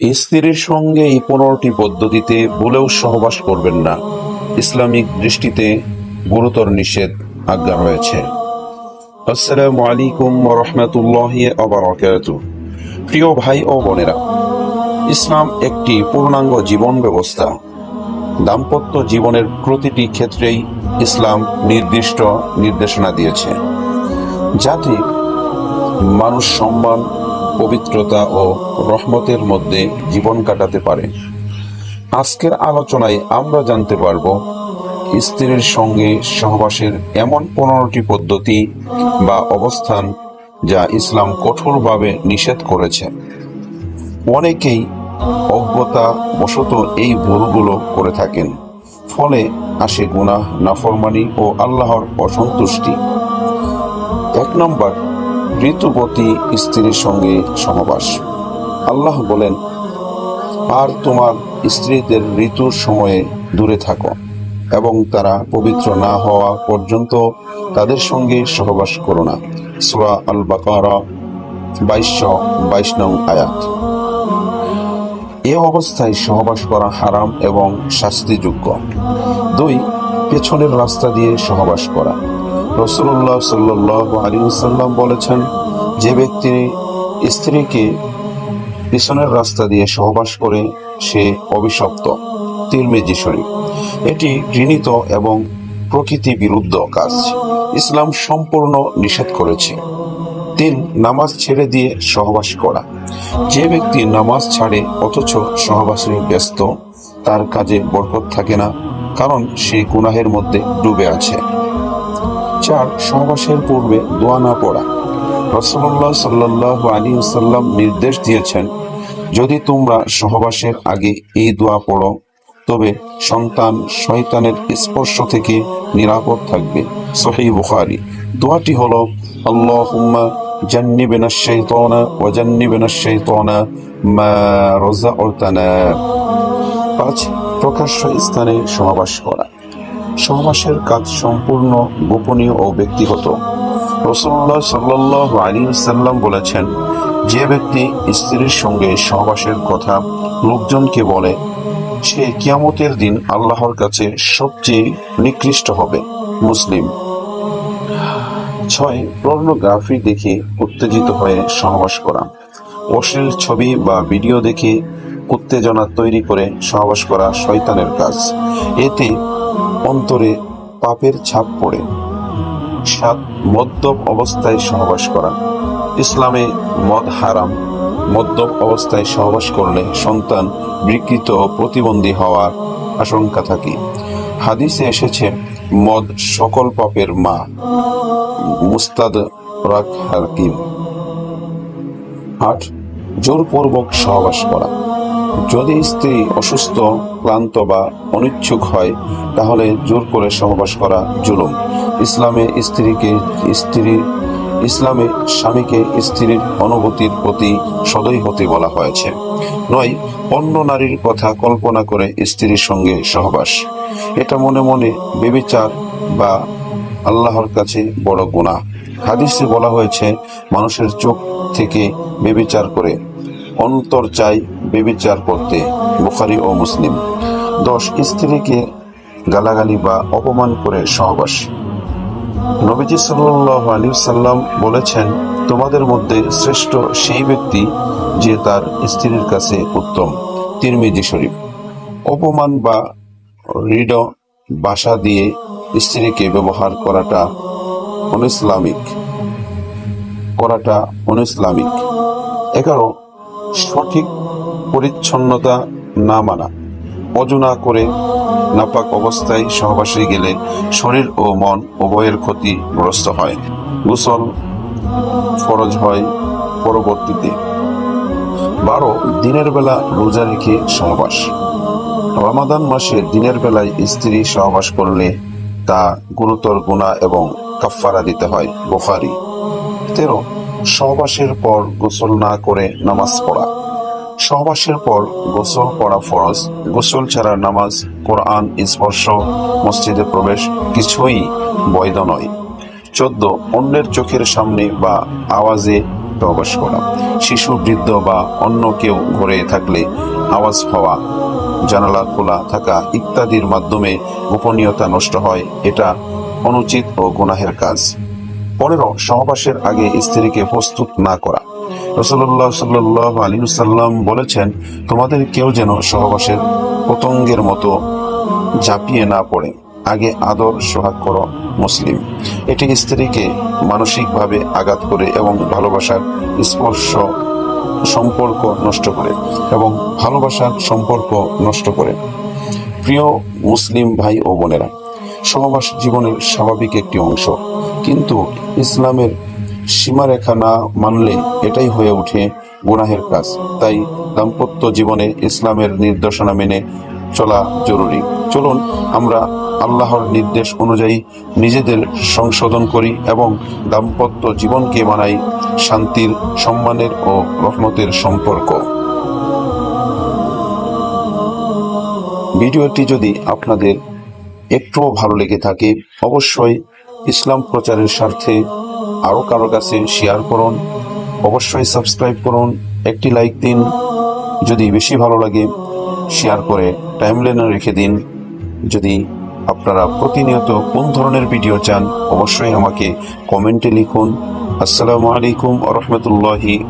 স্ত্রীর সঙ্গে এই পনেরোটি পদ্ধতিতে ভুলেও সহবাস করবেন না। ইসলামিক দৃষ্টিতে গুরুতর নিষেধ আজ্ঞা রয়েছে। আসসালামু আলাইকুম রহমতুল্লাহ আবরাকাত প্রিয় ভাই ও বোনেরা, ইসলাম একটি পূর্ণাঙ্গ জীবন ব্যবস্থা। দাম্পত্য জীবনের প্রতিটি ক্ষেত্রেই ইসলাম নির্দিষ্ট নির্দেশনা দিয়েছে। যাতে মানুষ সম্মান পবিত্রতা ও রহমতের মধ্যে জীবন কাটাতে পারে। আজকের আলোচনায় আমরা জানতে পারব, স্ত্রীর সঙ্গে সহবাসের এমন পনেরোটি পদ্ধতি বা অবস্থান যা ইসলাম কঠোরভাবে নিষেধ করেছে। অনেকেই অজ্ঞতা বশত এই ভুলগুলো করে থাকেন, ফলে আসে গুনাহ, নাফরমানি ও আল্লাহর অসন্তুষ্টি। এক নম্বর ঋতুবতী স্ত্রীর সঙ্গে সহবাস। আল্লাহ বলেন, আর তোমার স্ত্রীদের ঋতুর সময়ে দূরে থাকো এবং তারা পবিত্র না হওয়া পর্যন্ত তাদের সঙ্গে সহবাস করো না। সুরা আল বাকারা বাইশশো বাইশ নং আয়াত। এ অবস্থায় সহবাস করা হারাম এবং শাস্তিযোগ্য। দুই, পেছনের রাস্তা দিয়ে সহবাস করা। রসুল্লাহ সাল্লাহ আলী সাল্লাম বলেছেন, যে ব্যক্তি স্ত্রীকে পিছনের রাস্তা দিয়ে সহবাস করে, সে অভিশপ্ত। তিরমেজি শরীফ। এটি ঘৃণিত এবং প্রকৃতি বিরুদ্ধ কাজ। ইসলাম সম্পূর্ণ নিষেধ করেছে। তিন, নামাজ ছেড়ে দিয়ে সহবাস করা। যে ব্যক্তি নামাজ ছাড়ে, অথচ সহবাসে ব্যস্ত, তার কাজে বরকত থাকে না, কারণ সে গুনাহের মধ্যে ডুবে আছে। চার সহবাসের পূর্বে দোয়া না পড়া। রসল্লাহ সাল্লাহ আলী সাল্লাম নির্দেশ দিয়েছেন, যদি তোমরা সহবাসের আগে এই দোয়া পড়ো, তবে সন্তান শয়তানের স্পর্শ থেকে নিরাপদ থাকবে। সহি বুখারি। দোয়াটি হল আল্লাহ হলো আল্লাহুম্মা জান্নিবিনা শাইতানা ওয়া জান্নিবিনা শাইতানা মা রাযাকতানা পাঁচ প্রকাশ্য স্থানে সহবাস করা। সহবাসের কাজ সম্পূর্ণ গোপনীয় ও ব্যক্তিগত। রসুল্লাহ সাল্লাহ আলী সাল্লাম বলেছেন, যে ব্যক্তি স্ত্রীর সঙ্গে সহবাসের কথা লোকজনকে বলে, সে কিয়ামতের দিন আল্লাহর কাছে সবচেয়ে নিকৃষ্ট হবে। মুসলিম। ছয়, পর্নোগ্রাফি দেখে উত্তেজিত হয়ে সহবাস করা। অশ্লীল ছবি বা ভিডিও দেখে উত্তেজনা তৈরি করে সহবাস করা শয়তানের কাজ। এতে অন্তরে পাপের ছাপ পড়ে। সাত মদ্যপ অবস্থায় সহবাস করা। ইসলামে মদ হারাম। মদ্যপ অবস্থায় সহবাস করলে সন্তান বিকৃত প্রতিবন্ধী হওয়ার আশঙ্কা থাকে। হাদিসে এসেছে, মদ সকল পাপের মা। মুস্তাদ রাক হাকিম আট, জোরপূর্বক সহবাস করা। যদি স্ত্রী অসুস্থ, ক্লান্ত বা অনিচ্ছুক হয়, তাহলে জোর করে সহবাস করা জুলুম। ইসলামে স্ত্রীকে স্ত্রী, ইসলামে স্বামীকে স্ত্রীর অনুভূতির প্রতি সদয় হতে বলা হয়েছে। নয়, অন্য নারীর কথা কল্পনা করে স্ত্রীর সঙ্গে সহবাস। এটা মনে মনে বেবিচার বা আল্লাহর কাছে বড় গুণা হাদিসে বলা হয়েছে, মানুষের চোখ থেকে বেবিচার করে অন্তর চাই বেবিচার করতে বুখারি ও মুসলিম। দশ স্ত্রীকে গালাগালি বা অপমান করে সহবাস। নবীজি সাল্লাহ আলী সাল্লাম বলেছেন, তোমাদের মধ্যে শ্রেষ্ঠ সেই ব্যক্তি যে তার স্ত্রীর কাছে উত্তম। তিরমিজি শরীফ। অপমান বা হৃদ বাসা দিয়ে স্ত্রীকে ব্যবহার করাটা অনইসলামিক করাটা অনইসলামিক এগারো, সঠিক পরিচ্ছন্নতা না মানা অজু না করে নাপাক অবস্থায় সহবাসে গেলে শরীর ও মন উভয়ের ক্ষতিগ্রস্ত হয়। গোসল ফরজ হয় পরবর্তীতে। বারো, দিনের বেলা রোজা রেখে সহবাস। রমাদান মাসে দিনের বেলায় স্ত্রী সহবাস করলে তা গুরুতর গুণা এবং কাফফারা দিতে হয়, বোখারি। তেরো, সহবাসের পর গোসল না করে নামাজ পড়া। সহবাসের পর গোসল পড়া ফরজ। গোসল ছাড়া নামাজ, কোরআন, স্পর্শ, মসজিদে প্রবেশ কিছুই বৈধ নয়। চোদ্দ, অন্যের চোখের সামনে বা আওয়াজে সহবাস করা। শিশু, বৃদ্ধ বা অন্য কেউ ঘরে থাকলে আওয়াজ হওয়া, জানালা খোলা থাকা ইত্যাদির মাধ্যমে গোপনীয়তা নষ্ট হয়। এটা অনুচিত ও গুনাহের কাজ। পনেরো সহবাসের আগে স্ত্রীকে প্রস্তুত না করা। রসল্লাহ সাল্লাহ বলেছেন, তোমাদের কেউ যেন সহবাসের পতঙ্গের মতো ঝাঁপিয়ে না পড়ে। আগে আদর, সোহাগ করো, মুসলিম। এটি স্ত্রীকে মানসিকভাবে আঘাত করে এবং ভালোবাসার স্পর্শ সম্পর্ক নষ্ট করে এবং ভালোবাসার সম্পর্ক নষ্ট করে। প্রিয় মুসলিম ভাই ও বোনেরা, সহবাস জীবনের স্বাভাবিক একটি অংশ। কিন্তু ইসলামের সীমারেখা না মানলে এটাই হয়ে ওঠে গুনাহের কাজ। তাই দাম্পত্য জীবনে ইসলামের নির্দেশনা মেনে চলা জরুরি। চলুন আমরা আল্লাহর নির্দেশ অনুযায়ী নিজেদের সংশোধন করি এবং দাম্পত্য জীবনকে বানাই শান্তির, সম্মানের ও রহমতের সম্পর্ক। ভিডিওটি যদি আপনাদের একটুও ভালো লেগে থাকে, অবশ্যই ইসলাম প্রচারের স্বার্থে আরও কারও কাছে শেয়ার করুন। অবশ্যই সাবস্ক্রাইব করুন। একটি লাইক দিন। যদি বেশি ভালো লাগে শেয়ার করে টাইমলাইনে রেখে দিন। যদি আপনারা প্রতিনিয়ত কোন ধরনের ভিডিও চান, অবশ্যই আমাকে কমেন্টে লিখুন। আসসালামু আলাইকুম রহমতুল্লাহি